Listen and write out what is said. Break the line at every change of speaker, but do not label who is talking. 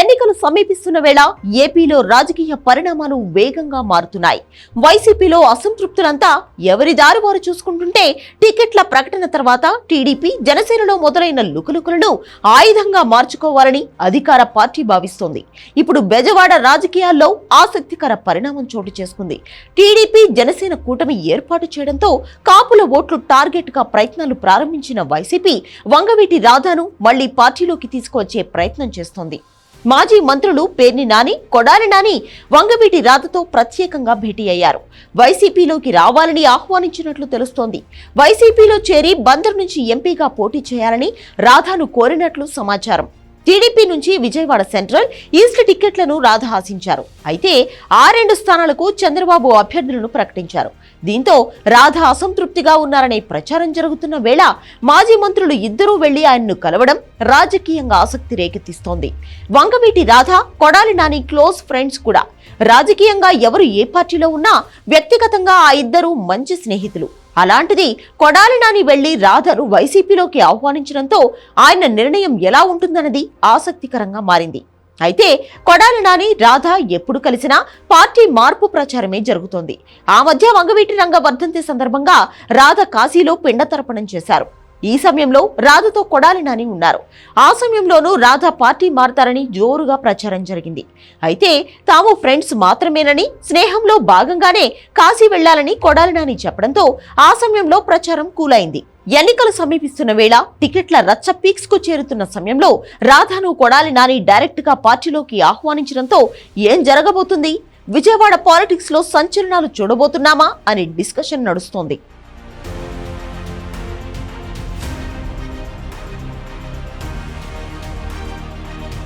ఎన్నికలు సమీపిస్తున్న వేళ ఏపీలో రాజకీయ పరిణామాలు వేగంగా మారుతున్నాయి. వైసీపీలో అసంతృప్తులంతా ఎవరి దారి వారు చూసుకుంటుంటే టికెట్ల ప్రకటన తర్వాత టీడీపీ జనసేనలో మొదలైన లుకలుకలను ఆయుధంగా మార్చుకోవాలని అధికార పార్టీ భావిస్తోంది. ఇప్పుడు బెజవాడ రాజకీయాల్లో ఆసక్తికర పరిణామం చోటు చేసుకుంది. టీడీపీ జనసేన కూటమి ఏర్పాటు చేయడంతో కాపుల ఓట్లు టార్గెట్గా ప్రయత్నాలు ప్రారంభించిన వైసీపీ వంగవీటి రాధాను మళ్ళీ పార్టీలోకి తీసుకువచ్చే ప్రయత్నం చేస్తోంది. మాజీ మంత్రులు పేర్ని నాని కొడాలి నాని వంగవీటి రాధతో ప్రత్యేకంగా భేటీ అయ్యారు. వైసీపీలోకి రావాలని ఆహ్వానించినట్లు తెలుస్తోంది. వైసీపీలో చేరి బందర్ నుంచి ఎంపీగా పోటీ చేయాలని రాధాను కోరినట్లు సమాచారం. టీడీపీ నుంచి విజయవాడ సెంట్రల్ ఈస్ట్ టిక్కెట్లను రాధ ఆశించారు. అయితే ఆ రెండు స్థానాలకు చంద్రబాబు అభ్యర్థులను ప్రకటించారు. దీంతో రాధ అసంతృప్తిగా ఉన్నారనే ప్రచారం జరుగుతున్న వేళ మాజీ మంత్రులు ఇద్దరూ వెళ్ళి ఆయన్ను కలవడం రాజకీయంగా ఆసక్తి రేకెత్తిస్తోంది. వంగవీటి రాధ కొడాలి నాని క్లోజ్ ఫ్రెండ్స్ కూడా. రాజకీయంగా ఎవరు ఏ పార్టీలో ఉన్నా వ్యక్తిగతంగా ఆ ఇద్దరు మంచి స్నేహితులు. అలాంటిది కొడాలి నాని వెళ్ళి రాధను వైసీపీలోకి ఆహ్వానించడంతో ఆయన నిర్ణయం ఎలా ఉంటుందన్నది ఆసక్తికరంగా మారింది. అయితే కొడాలి నాని రాధ ఎప్పుడు కలిసినా పార్టీ మార్పు ప్రచారమే జరుగుతోంది. ఆ మధ్య వంగవీటి రంగ వర్ధంతి సందర్భంగా రాధ కాశీలో పిండ తర్పణం చేశారు. ఈ సమయంలో రాధతో కొడాలి నాని ఉన్నారు. ఆ సమయంలోనూ రాధ పార్టీ మారతారని జోరుగా ప్రచారం జరిగింది. అయితే తాము ఫ్రెండ్స్ మాత్రమేనని స్నేహంలో భాగంగానే కాశీ వెళ్ళాలని కొడాలి నాని చెప్పడంతో ఆ సమయంలో ప్రచారం కూలైంది. ఎన్నికలు సమీపిస్తున్న వేళ టికెట్ల రచ్చ పీక్స్కు చేరుతున్న సమయంలో రాధాను కొడాలి నాని డైరెక్ట్గా పార్టీలోకి ఆహ్వానించడంతో ఏం జరగబోతుంది? విజయవాడ పాలిటిక్స్లో సంచలనాలు చూడబోతున్నామా? అనే డిస్కషన్ నడుస్తోంది.